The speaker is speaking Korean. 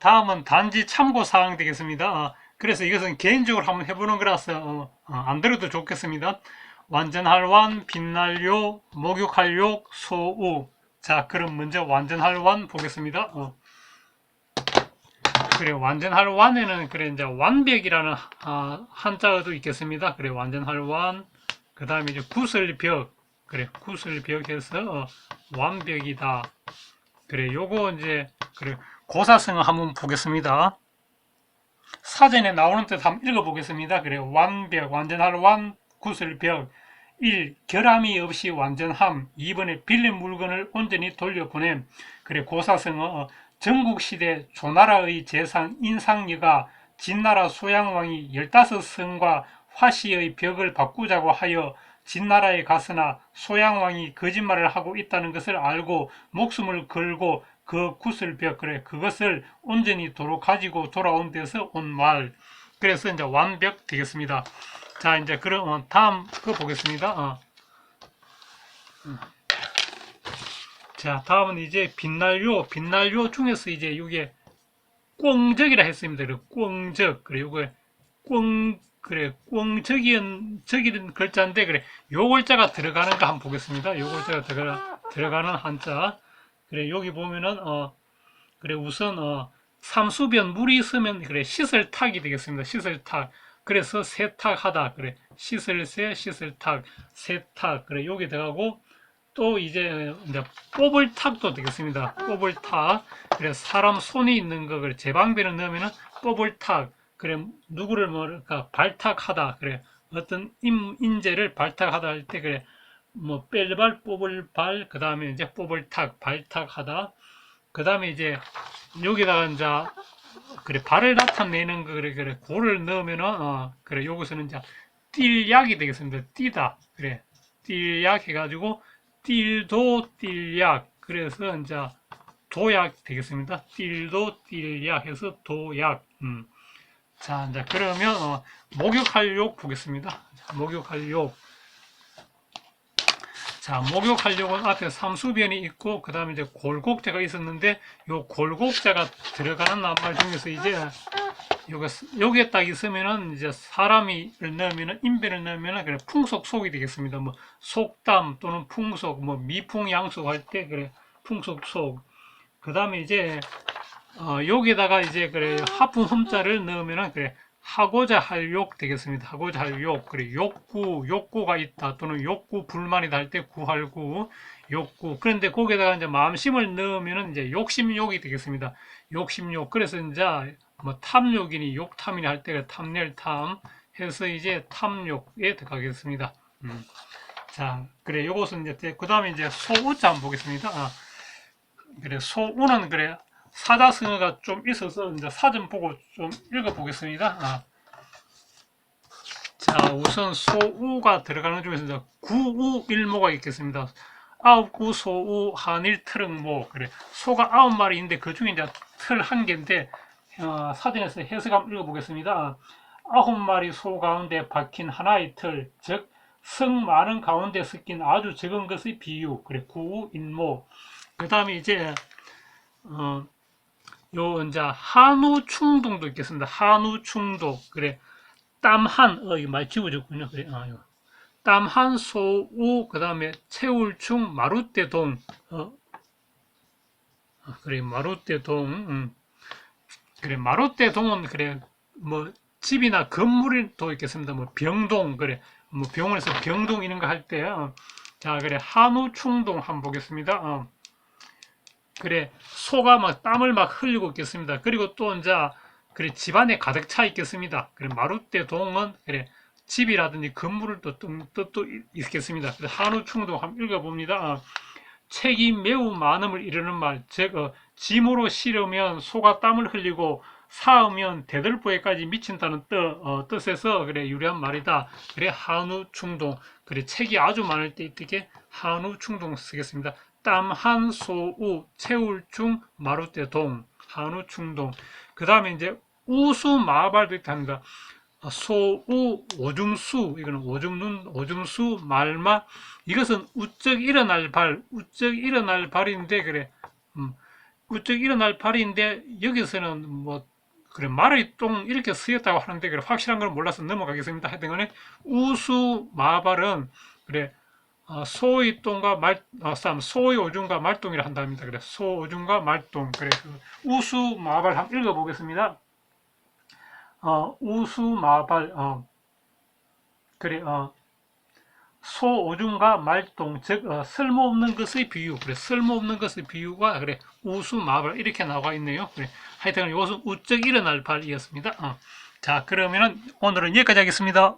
다음은 단지 참고 사항 되겠습니다. 어, 그래서 이것은 개인적으로 한번 해보는 거라서 어, 어, 안 들어도 좋겠습니다. 완전할완, 빛날요, 목욕할요, 소우. 자, 그럼 먼저 완전할완 보겠습니다. 어. 그래, 완전할완에는 그래 이제 완벽이라는 아, 한자어도 있겠습니다. 그래, 완전할완. 그 다음에 이제 구슬벽. 그래, 구슬벽에서 어, 완벽이다. 그래, 요거 이제 그래 고사성어 한번 보겠습니다. 사전에 나오는 뜻 한번 읽어보겠습니다. 그래, 완벽, 완전할 완, 구슬벽. 1. 결함이 없이 완전함. 2번에 빌린 물건을 온전히 돌려보냄. 그래, 고사성어. 어, 전국시대 조나라의 재상 인상여가 진나라 소양왕이 15성과 화시의 벽을 바꾸자고 하여 진나라에 갔으나 소양왕이 거짓말을 하고 있다는 것을 알고 목숨을 걸고 그 구슬벽 그래 그것을 온전히 도로 가지고 돌아온 데서 온 말 그래서 이제 완벽 되겠습니다. 자 이제 그럼 어, 다음 거 보겠습니다. 어. 음. 자 다음은 이제 빛날요 빛날요 중에서 이제 이게 꽁적이라 했습니다. 꽁적 요거 꽁 그래 꽁적이은 적이는 글자인데 그래. 요 글자가 들어가는 거 한번 보겠습니다. 요 글자가 들어가 들어가는 한자. 그래 여기 보면은 어 그래 우선 어 삼수변 물이 있으면 그래 씻을탁이 되겠습니다. 씻을탁. 그래서 세탁하다. 그래 씻을세 씻을탁 세탁. 그래 여기 들어가고 또 이제 이제 뽑을 탁도 되겠습니다. 뽑을 탁. 그래 사람 손이 있는 거 그래 제방비를 넣으면은 뽑을 탁 그래 누구를 뭐랄까 발탁하다 그래. 어떤 임, 인재를 발탁하다 할 때 그래 뭐 뺄발 뽑을 발 그 다음에 이제 뽑을 탁 발탁하다. 그 다음에 이제 여기다가 이제 그래 발을 나타내는 거 그래 그래. 고를 넣으면은 어 그래 여기서는 이제 띨약이 되겠습니다. 띠다 그래. 띨약 해가지고 띨도 띨약 그래서 이제 도약 되겠습니다. 띨도 띨약 해서 도약. 음. 자 이제 그러면 어, 목욕할 욕 보겠습니다 자, 목욕할 욕 자, 목욕하려고 앞에 삼수변이 있고, 그 다음에 이제 골곡자가 있었는데, 요 골곡자가 들어가는 낱말 중에서 이제, 요거, 여기에 딱 있으면은, 이제 사람이 넣으면은, 인변을 넣으면은, 그래, 풍속 속이 되겠습니다. 뭐, 속담 또는 풍속, 뭐, 미풍 양속 할 때, 그래, 풍속 속. 그 다음에 이제, 어, 여기다가 이제, 그래, 하품 흠자를 넣으면은, 그래, 하고자 할 욕 되겠습니다. 하고자 할 욕. 그래, 욕구, 욕구가 있다. 또는 욕구 불만이다 할 때 구할구, 욕구. 그런데 거기에다가 이제 마음심을 넣으면은 이제 욕심욕이 되겠습니다. 욕심욕. 그래서 이제 뭐 탐욕이니 욕탐이니 할 때가 탐낼 탐 해서 이제 탐욕에 들어가겠습니다. 음. 자, 그래, 요것은 이제, 그 다음에 이제 소우자 한번 보겠습니다. 아, 그래, 소우는 그래, 사자성어가 좀 있어서 이제 사전 보고 좀 읽어보겠습니다. 아. 자, 우선 소우가 들어가는 중에서 이제 구우 일모가 있겠습니다. 아홉 구 소우 한일 트릉모 그래 소가 아홉 마리 있는데 그 중에 이제 틀 한 개인데 어, 사전에서 해석 한번 읽어보겠습니다. 아홉 마리 소 가운데 박힌 하나의 틀, 즉 성 많은 가운데 섞인 아주 적은 것의 비유, 그래 구우 인모. 그 다음에 이제 어, 요 이제 한우 충동도 있겠습니다. 한우 충동 그래 땀한 어 이거 많이 지워졌군요. 그래 아 요. 땀한 소우 그 다음에 채울충 마루떼동 어 아, 그래 마루떼동 음. 그래 마루떼동은 그래 뭐 집이나 건물도 있겠습니다. 뭐 병동 그래 뭐 병원에서 병동 이런 거 할때 어. 자 그래 한우 충동 한번 보겠습니다. 어. 그래 소가 막 땀을 막 흘리고 있겠습니다. 그리고 또 이제 그래 집안에 가득 차 있겠습니다. 그래 마루떼 동은 그래 집이라든지 건물을 또 뜻도 있겠습니다. 그래 한우 충동 한번 읽어봅니다. 어, 책이 매우 많음을 이르는 말, 즉 어, 짐으로 실으면 소가 땀을 흘리고 사으면 대들보에까지 미친다는 뜻, 어, 뜻에서 그래 유리한 말이다. 그래 한우 충동. 그래 책이 아주 많을 때 이렇게 한우 충동 쓰겠습니다. 땀 한 소 우 채울중 마루떼동 한우 충동. 그 다음에 이제 우수 마발도 있답니다. 소 우 오줌수 이거는 오줌눈 오줌수 말마. 이것은 우쩍 일어날 발 우쩍 일어날 발인데 그래. 음, 우쩍 일어날 발인데 여기서는 뭐 그래 말의 똥 이렇게 쓰였다고 하는데 그래 확실한 걸 몰라서 넘어가겠습니다. 하여튼 간에 우수 마발은 그래 어, 소의 똥과 말, 어, 쌈, 소의 오줌과 말똥이라 한답니다. 그래 소 오줌과 말똥 그래 그 우수 마발 한번 읽어보겠습니다. 어, 우수 마발 어, 그래 어, 소 오줌과 말똥 즉 어, 쓸모없는 것의 비유 그래 쓸모없는 것의 비유가 그래 우수 마발 이렇게 나와 있네요 그래 하여튼 이것은 우쩍 일어날 발이었습니다 어. 자 그러면은 오늘은 여기까지 하겠습니다